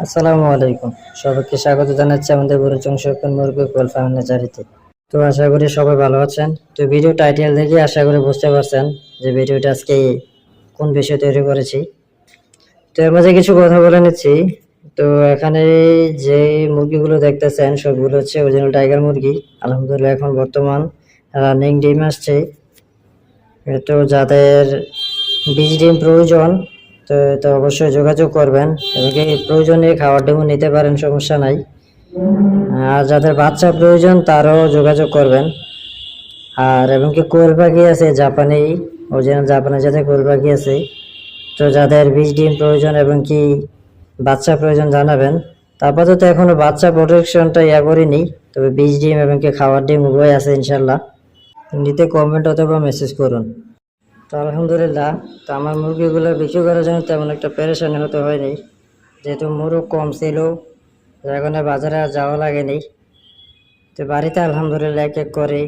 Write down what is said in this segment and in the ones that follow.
আসসালামু আলাইকুম। সবাইকে স্বাগত জানাচ্ছি আমাদের গরু চংশকন মুরগি কোল ফার্মের চারিতে তো আশা করি সবাই ভালো আছেন। তো ভিডিও টাইটেল দেখে আশা করি বুঝতে পারছেন যে ভিডিওটা আজকে কোন বিষয় তৈরি করেছি। তো এর মাঝে কিছু কথা বলে নিচ্ছি। তো এখানে যে মুরগিগুলো দেখতেছেন, সবগুলো হচ্ছে অরিজিনাল টাইগার মুরগি। আলহামদুলিল্লাহ এখন বর্তমান রানিং ডিম আসছে। তো যাদের বীজ ডিম প্রয়োজন তো তো অবশ্যই যোগাযোগ করবেন। এবং কি প্রয়োজনে খাবার ডিমও নিতে পারেন, সমস্যা নাই। আর যাদের বাচ্চা প্রয়োজন, তারও যোগাযোগ করবেন। আর, এবং কি কোয়েল পাখি আছে, জাপানি অরিজিনাল জাপানে যাদের কোয়েল পাখি আছে। তো যাদের বীজ ডিম প্রয়োজন এবং কি বাচ্চা প্রয়োজন জানাবেন। তারপর তো এখনও বাচ্চা প্রোটেকশনটা ইয়া করিনি। তবে বীজ ডিম এবং কি খাবার ডিম উভয় আছে, ইনশাল্লাহ। নিতে কমেন্ট অথবা মেসেজ করুন। তো আলহামদুলিল্লাহ, তো আমার মুরগিগুলো বিক্রি করার জন্য তেমন একটা পেরেশানি হতে হয়নি। যেহেতু মুরগ কম ছিল, যার কারণে বাজারে আর যাওয়া লাগেনি। তো বাড়িতে আলহামদুলিল্লাহ এক এক করে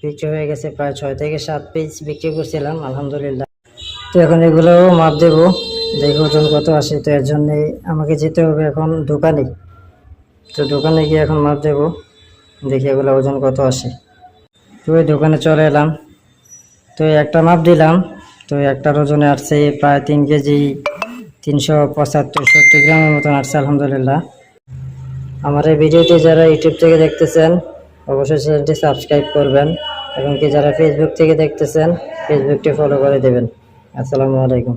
বিক্রি হয়ে গেছে প্রায় ছয় থেকে সাত পিস বিক্রি করছিলাম, আলহামদুলিল্লাহ। তো এখন এগুলো মাপ দেবো দেখি ওজন কত আসে, তো এর জন্যে আমাকে যেতে হবে এখন দোকানে। তো দোকানে গিয়ে এখন মাপ দেবো, দেখি এগুলো ওজন কত আসে। তো ওই দোকানে চলে এলাম। তো একটা মাপ দিলাম। তো একটার ওজনে আসছে প্রায় তিন কেজি, তিনশো পঁচাত্তর সত্তর গ্রামের মতন আসছে, আলহামদুলিল্লাহ। আমার এই ভিডিওটি যারা ইউটিউব থেকে দেখতেছেন, অবশ্যই চ্যানেলটি সাবস্ক্রাইব করবেন এবং কি যারা ফেসবুক থেকে দেখতেছেন ফেসবুকটি ফলো করে দেবেন। আসসালামু আলাইকুম।